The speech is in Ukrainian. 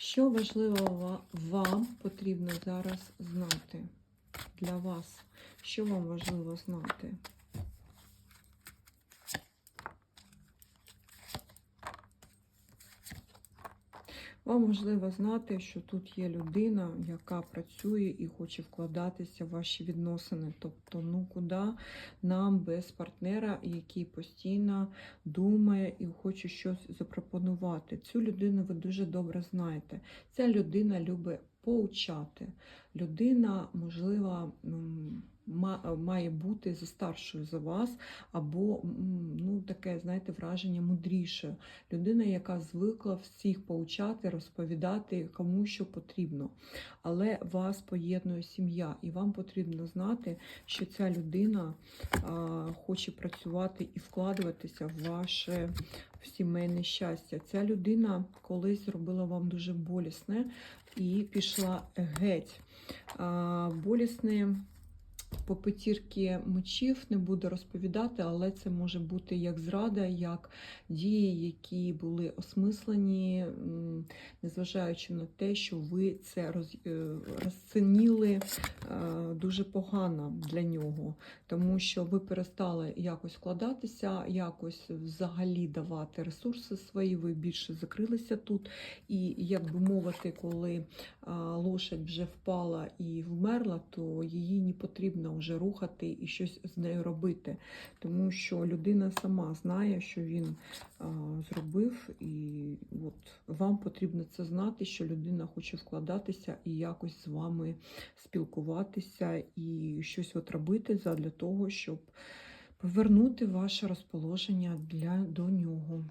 Що важливо вам потрібно зараз знати для вас? Що вам важливо знати? Вам важливо знати, що тут є людина, яка працює і хоче вкладатися в ваші відносини. Тобто, ну куди нам без партнера, який постійно думає і хоче щось запропонувати. Цю людину ви дуже добре знаєте. Ця людина любить поучати. Людина, можливо, має бути за старшою за вас, або ну, таке, знаєте, враження мудріше. Людина, яка звикла всіх поучати, розповідати кому що потрібно. Але вас поєднує сім'я, і вам потрібно знати, що ця людина а, хоче працювати і вкладуватися в ваше в сімейне щастя. Ця людина колись зробила вам дуже болісне і пішла геть. А, болісне по п'ятірки мечів не буду розповідати, але це може бути як зрада, як дії, які були осмислені, незважаючи на те, що ви це роз, е, розцінили е, дуже погано для нього, тому що ви перестали якось вкладатися, якось взагалі давати ресурси свої, ви більше закрилися тут. І, як би мовити, коли лошадь вже впала і вмерла, то її не потрібно вже рухати і щось з нею робити, тому що людина сама знає, що він а, зробив, і от вам потрібно це знати, що людина хоче вкладатися і якось з вами спілкуватися і щось от робити задля того, щоб повернути ваше розположення для до нього.